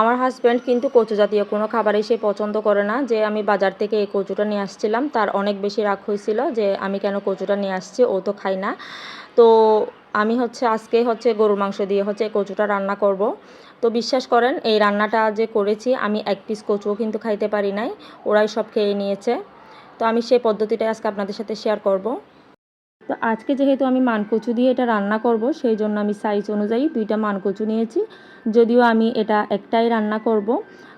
আমার হাজব্যান্ড কিন্তু কচু জাতীয় কোনো খাবারই সে পছন্দ করে না। যে আমি বাজার থেকে এই কচুটা নিয়ে আসছিলাম, তার অনেক বেশি রাগ হয়েছিল যে আমি কেন কচুটা নিয়ে আসছি, ও তো খাই না। তো আমি হচ্ছে আজকে হচ্ছে গরুর মাংস দিয়ে হচ্ছে কচুটা রান্না করব। তো বিশ্বাস করেন, এই রান্নাটা যে করেছি, আমি এক পিস কচুও কিন্তু খাইতে পারি নাই, ওরাই সব খেয়ে নিয়েছে। তো আমি সেই পদ্ধতিটাই আজকে আপনাদের সাথে শেয়ার করব। তো আজকে যেহেতু আমি মানকচু দিয়ে এটা রান্না করব সেই জন্য আমি সাইজ অনুযায়ী দুইটা মানকচু নিয়েছি। যদিও আমি এটা একটাই রান্না করব।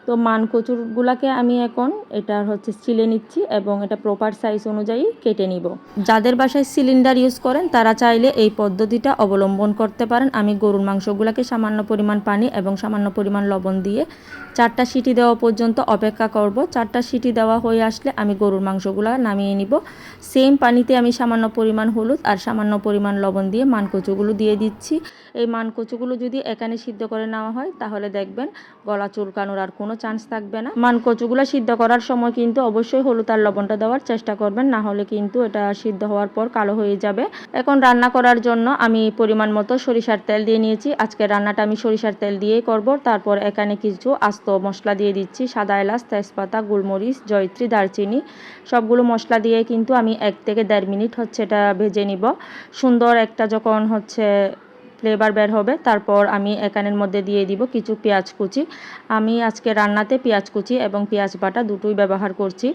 তো মানকচুরগুলাকে আমি এখন এটার হচ্ছে ছিলে নিচ্ছি এবং এটা প্রপার সাইজ অনুযায়ী কেটে নিব। যাদের বাসায় সিলিন্ডার ইউজ করেন, তারা চাইলে এই পদ্ধতিটা অবলম্বন করতে পারেন। আমি গরুর মাংসগুলোকে সামান্য পরিমাণ পানি এবং সামান্য পরিমাণ লবণ দিয়ে চারটা সিটি দেওয়া পর্যন্ত অপেক্ষা করব। চারটা সিটি দেওয়া হয়ে আসলে আমি গরুর মাংসগুলো নামিয়ে নিব। সেম পানিতে আমি সামান্য পরিমাণ হলুদ আর সামান্য পরিমাণ লবণ দিয়ে মানকচুগুলো দিয়ে দিচ্ছি। এই মানকচুগুলো যদি এখানে সিদ্ধ করে নেওয়া হয়, তাহলে দেখবেন গলা চুলকানোর আর কোনো চান্স থাকবে না। মানকচুগুলো সিদ্ধ করার সময় কিন্তু অবশ্যই হলুদ আর লবণটা দেওয়ার চেষ্টা করবেন, না হলে কিন্তু এটা সিদ্ধ হওয়ার পর কালো হয়ে যাবে। এখন রান্না করার জন্য আমি পরিমাণ মতো সরিষার তেল দিয়ে নিয়েছি। আজকে রান্নাটা আমি সরিষার তেল দিয়েই করব। তারপর এখানে কিছু আস্ত মশলা দিয়ে দিচ্ছি। সাদা এলাচ, তেজপাতা, গোলমরিচ, জয়ত্রী, দারচিনি, সবগুলো মশলা দিয়ে কিন্তু আমি এক থেকে দেড় মিনিট হচ্ছে এটা ভেজে নিব। সুন্দর একটা যখন হচ্ছে ফ্লেভার বের হবে। তারপর আমি এখানের মধ্যে দিয়ে দিব কিছু পেঁয়াজ কুচি। আমি আজকে রান্নাতে পেঁয়াজ কুচি এবং পেঁয়াজ বাটা দুটোই ব্যবহার করছি।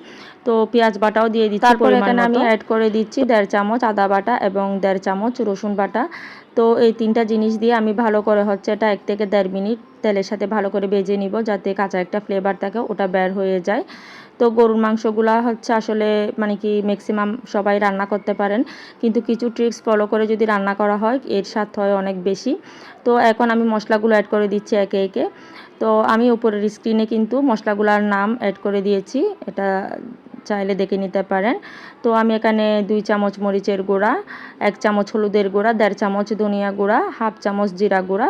তো পেঁয়াজ বাটাও দিয়ে দিচ্ছি তারপর এখানে আমি অ্যাড করে দিচ্ছি দেড় চামচ আদা বাটা এবং দেড় চামচ রসুন বাটা। তো এই তিনটা জিনিস দিয়ে আমি ভালো করে হচ্ছে এটা এক থেকে দেড় মিনিট তেলের সাথে ভালো করে ভেজে নিব যাতে কাঁচা একটা ফ্লেভার থাকে, ওটা বের হয়ে যায়। তো গরুর মাংসগুলা হচ্ছে আসলে মানে কি ম্যাক্সিমাম সবাই রান্না করতে পারেন, কিন্তু কিছু ট্রিক্স ফলো করে যদি রান্না করা হয়, এর স্বাদ হয় অনেক বেশি। তো এখন আমি মশলাগুলো অ্যাড করে দিচ্ছি একে একে। তো আমি উপরের স্ক্রিনে কিন্তু মশলাগুলোর নাম অ্যাড করে দিয়েছি, এটা চাইলে দেখে নিতে পারেন। তো আমি এখানে দুই চামচ মরিচের গুঁড়া, এক চামচ হলুদের গুঁড়া, দেড় চামচ ধনিয়া গুঁড়া, হাফ চামচ জিরা গুঁড়া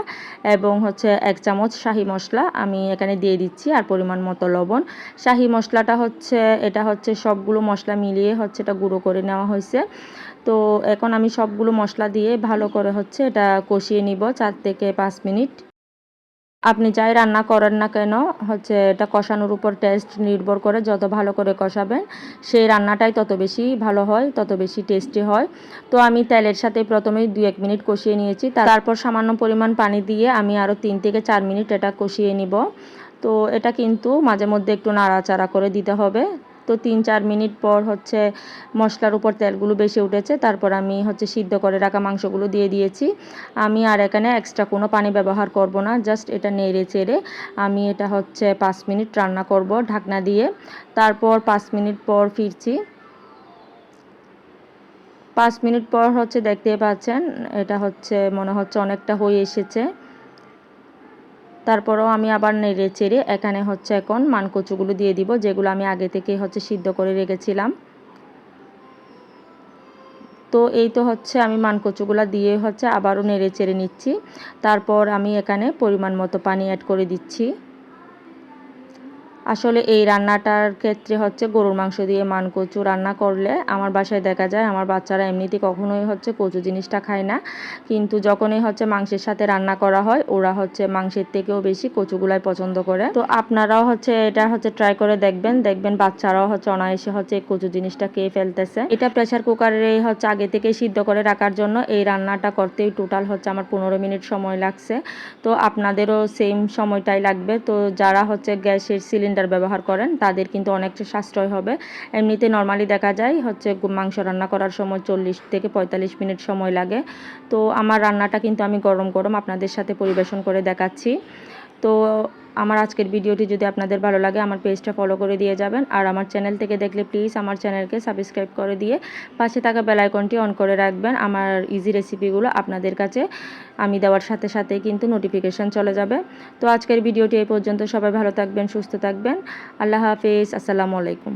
এবং হচ্ছে এক চামচ শাহি মশলা আমি এখানে দিয়ে দিচ্ছি আর পরিমাণ মতো লবণ। শাহি মশলাটা হচ্ছে, এটা হচ্ছে সবগুলো মশলা মিলিয়ে হচ্ছে এটা গুঁড়ো করে নেওয়া হয়েছে। তো এখন আমি সবগুলো মশলা দিয়ে ভালো করে হচ্ছে এটা কষিয়ে নিব চার থেকে পাঁচ মিনিট। আপনি যাই রান্না করেন না কেন, হচ্ছে এটা কষানোর উপর টেস্ট নির্ভর করে যত ভালো করে কষাবেন, সেই রান্নাটাই তত বেশি ভালো হয়, তত বেশি টেস্টি হয়। তো আমি তেলের সাথে প্রথমেই দু এক মিনিট কষিয়ে নিয়েছি তারপর সামান্য পরিমাণ পানি দিয়ে আমি আরও তিন থেকে চার মিনিট এটা কষিয়ে নিব। তো এটা কিন্তু মাঝে মধ্যে একটু নাড়াচাড়া করে দিতে হবে। তো তিন, চার মিনিট পর হচ্ছে মশলার উপর তেলগুলো বেশি উঠেছে, তারপর আমি হচ্ছে সিদ্ধ করে রাখা মাংসগুলো দিয়ে দিয়েছি। আমি আর এখানে এক্সট্রা কোনো পানি ব্যবহার করব না জাস্ট এটা নেড়ে চেড়ে আমি এটা হচ্ছে পাঁচ মিনিট রান্না করব ঢাকনা দিয়ে। তারপর পাঁচ মিনিট পর ফিরছি। পাঁচ মিনিট পর হচ্ছে দেখতে পাচ্ছেন, এটা হচ্ছে মনে হচ্ছে অনেকটা হয়ে এসেছে। তারপরেও আমি আবার নেড়ে চেড়ে এখানে হচ্ছে এখন মানকচুগুলো দিয়ে দিব, যেগুলো আমি আগে থেকে হচ্ছে সিদ্ধ করে রেখেছিলাম। তো এই তো হচ্ছে আমি মানকচুগুলা দিয়ে হচ্ছে আবারও নেড়ে চেড়ে নিচ্ছি। তারপর আমি এখানে পরিমাণ মতো পানি অ্যাড করে দিচ্ছি। আসলে এই রান্নাটার ক্ষেত্রে হচ্ছে গরুর মাংস দিয়ে মান কচু রান্না করলে আমার বাসায় দেখা যায় আমার বাচ্চারা এমনিতে কখনোই হচ্ছে কচু জিনিসটা খায় না। কিন্তু যখনই হচ্ছে মাংসের সাথে রান্না করা হয়, ওরা হচ্ছে মাংসের থেকেও বেশি কচুগুলাই পছন্দ করে। তো আপনারাও হচ্ছে এটা হচ্ছে ট্রাই করে দেখবেন। দেখবেন বাচ্চারাও হচ্ছে অনায়াসে হচ্ছে কচু জিনিসটা খেয়ে ফেলতেছে। এটা প্রেশার কুকারে হচ্ছে আগে থেকে সিদ্ধ করে রাখার জন্য এই রান্নাটা করতেই টোটাল হচ্ছে আমার পনেরো মিনিট সময় লাগছে। তো আপনাদেরও সেম সময়টাই লাগবে। তো যারা হচ্ছে গ্যাসের সিলিন্ডার সিলিন্ডার ব্যবহার করেন, তাদের কিন্তু অনেকটা সাশ্রয় হবে। এমনিতে নর্মালি দেখা যায় হচ্ছে মাংস রান্না করার সময় চল্লিশ থেকে পঁয়তাল্লিশ মিনিট সময় লাগে। তো আমার রান্নাটা কিন্তু আমি গরম গরম আপনাদের সাথে পরিবেশন করে দেখাচ্ছি। তো আমার আজকের ভিডিওটি যদি আপনাদের ভালো লাগে, আমার পেজটা ফলো করে দিয়ে যাবেন। আর আমার চ্যানেল থেকে দেখলে প্লিজ আমার চ্যানেলকে সাবস্ক্রাইব করে দিয়ে পাশে থাকা বেলাইকনটি অন করে রাখবেন। আমার ইজি রেসিপিগুলো আপনাদের কাছে আমি দেওয়ার সাথে সাথে কিন্তু নোটিফিকেশান চলে যাবে। তো আজকের ভিডিওটি এই পর্যন্ত। সবাই ভালো থাকবেন, সুস্থ থাকবেন। আল্লাহ হাফিজ। আসসালামু আলাইকুম।